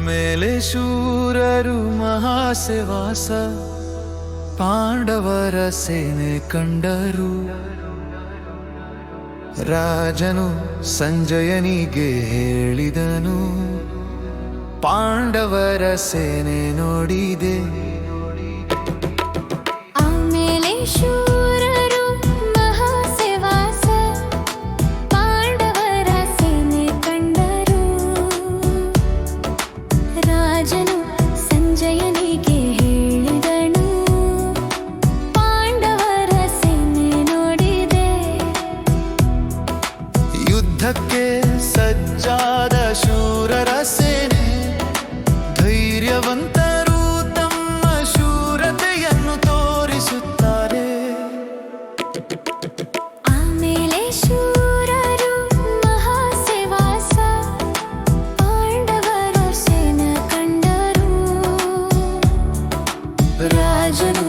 ಆಮೇಲೆ ಶೂರರು ಮಹಾಸೆವಾಸ ಪಾಂಡವರ ಸೇನೆ ಕಂಡರು. ರಾಜನು ಸಂಜಯನಿಗೆ ಹೇಳಿದನು ಪಾಂಡವರ ಸೇನೆ ನೋಡಿದೆ. ಆಮೇಲೆ ಶೂರರು ಯುದ್ಧಕ್ಕೆ ಸಜ್ಜಾದ ಶೂರರ ಸೇನೆ, ಧೈರ್ಯವಂತರು ತಮ್ಮ ಶೂರತೆಯನ್ನು ತೋರಿಸುತ್ತಾರೆ. ಆಮೇಲೆ ಶೂರರು ಮಹಾಸೇವಾಸ, ಪಾಂಡವರ ಸೇನ ಕಂಡರು. ರಾಜನು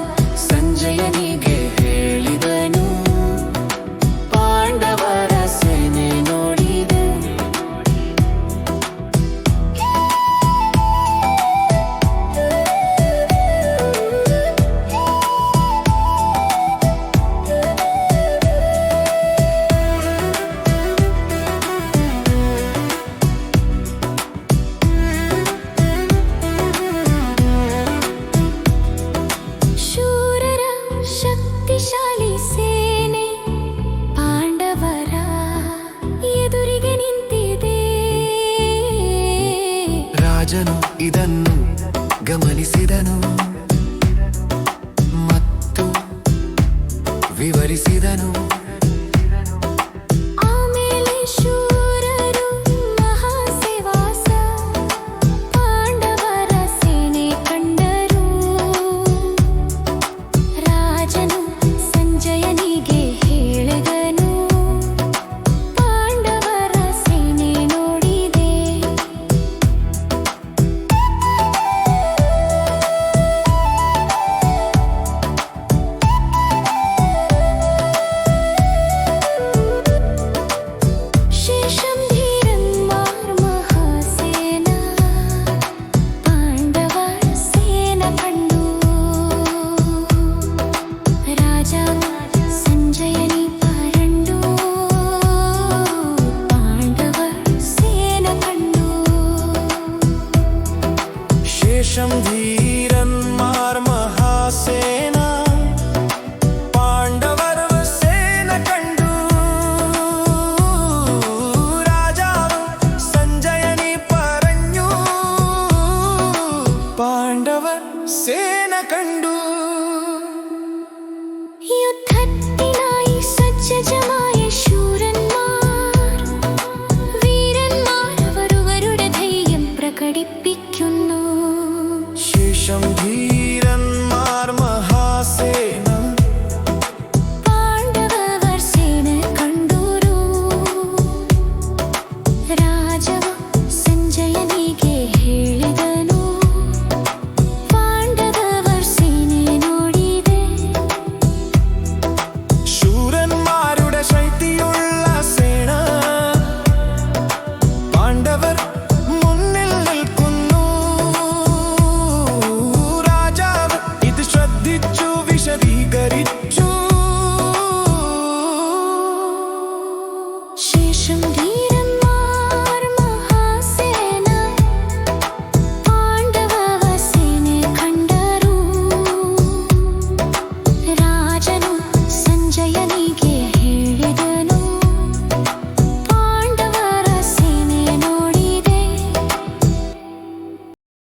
ರಾಜನು ಇದನ್ನು ಗಮನಿಸಿದನು. ಮತ್ತು ವಿವರಿಸಿದನು.